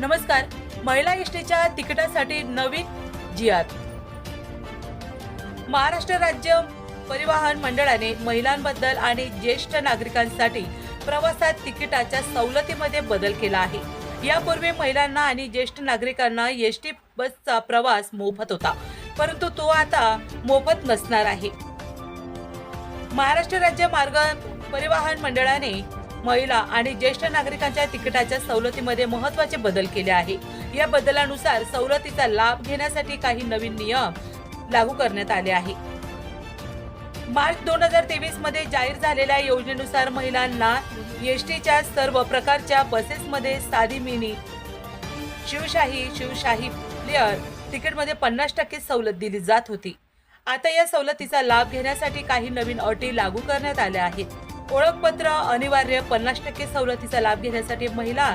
नमस्कार महिला एसटीच्या तिकिटासाठी नवीन जियात महाराष्ट्र राज्य परिवहन मंडळाने महिलांबद्दल आणि ज्येष्ठ नागरिकांसाठी प्रवासात तिकिटाच्या सवलतीमध्ये बदल केला आहे. यापूर्वी महिलांना आणि ज्येष्ठ नागरिकांना एस टी बसचा प्रवास मोफत होता परंतु तो आता मोफत नसणार आहे. महाराष्ट्र राज्य मार्ग परिवहन मंडळाने महिला आणि ज्येष्ठ नागरिकांच्या तिकिटाच्या सवलतीमध्ये महत्त्वाचे बदल केले आहे. या बदलानुसार सवलतीचा लाभ घेण्यासाठी काही नवीन नियम लागू करण्यात आले आहे. मार्च दोन हजार तेवीसमध्ये जाहीर झालेल्या योजनेनुसार महिलांना एसटीच्या सर्व प्रकारच्या बसेसमध्ये साधी मिनी शिवशाही शिवशाही प्लेअर तिकीटमध्ये पन्नास टक्के सवलत दिली जात होती. आता या सवलतीचा लाभ घेण्यासाठी काही नवीन अटी लागू करण्यात आल्या आहेत. ओळखपत्र अनिवार्य पन्नास टक्के सवलतीचा लाभ घेण्यासाठी महिला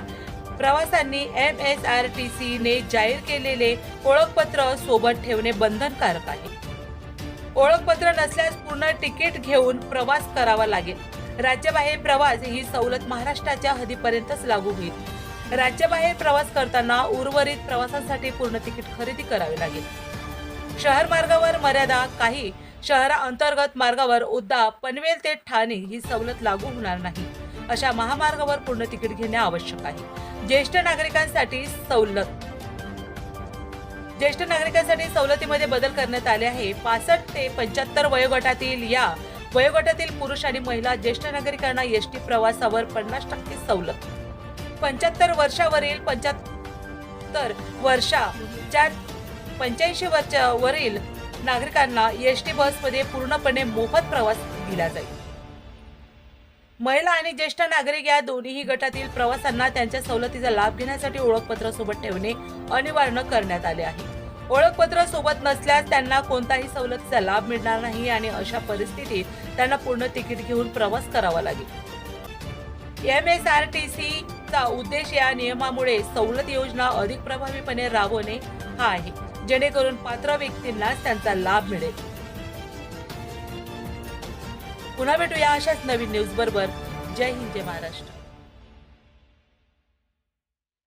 प्रवाशांनी M S R T C ने जाहीर केलेले ओळखपत्र सोबत ठेवणे बंधनकारक आहे. ओळखपत्र नसल्यास पूर्ण तिकीट घेऊन प्रवास करावा लागेल. राज्याबाहेर प्रवास ही सवलत महाराष्ट्राच्या हदीपर्यंतच लागू होईल. राज्याबाहेर प्रवास करताना उर्वरित प्रवासासाठी पूर्ण तिकीट खरेदी करावे लागेल. शहर मार्गावर मर्यादा काही शहरा अंतर्गत मार्गावर उद्दा पनवेल ते ठाणे ही सवलत लागू होणार नाही. अशा महामार्गावर पूर्ण तिकीट घेणे आवश्यक आहे. ज्येष्ठ नागरिकांसाठी सवलत. ज्येष्ठ नागरिकांसाठी सवलतीमध्ये बदल करण्यात आले आहे. पासष्ट ते पंच्याहत्तर वयोगटातील या वयोगटातील पुरुष आणि महिला ज्येष्ठ नागरिकांना एसटी प्रवासावर पन्नास टक्के सवलत. पंच्याहत्तर वर्षावरील पंच्याहत्तर वर्षाच्या पंच्याऐंशी वर्षावरील नागरिकांना एस टी बसमध्ये पूर्णपणे मोफत प्रवास दिला जाईल. महिला आणि ज्येष्ठ नागरिक या दोन्हीही गटातील प्रवाशांना त्यांच्या सवलतीचा लाभ घेण्यासाठी ओळखपत्र सोबत ठेवणे अनिवार्य करण्यात आले आहे. ओळखपत्र सोबत नसल्यास त्यांना कोणताही सवलतीचा लाभ मिळणार नाही आणि अशा परिस्थितीत त्यांना पूर्ण तिकीट घेऊन प्रवास करावा लागेल. M S R T C चा उद्देश या नियमामुळे सवलत योजना अधिक प्रभावीपणे राबवणे हा आहे. जेणेकरून पात्र व्यक्तींना त्यांचा लाभ मिळेल. पुन्हा भेटूया अशाच नवीन न्यूज बरोबर. जय हिंद जय महाराष्ट्र.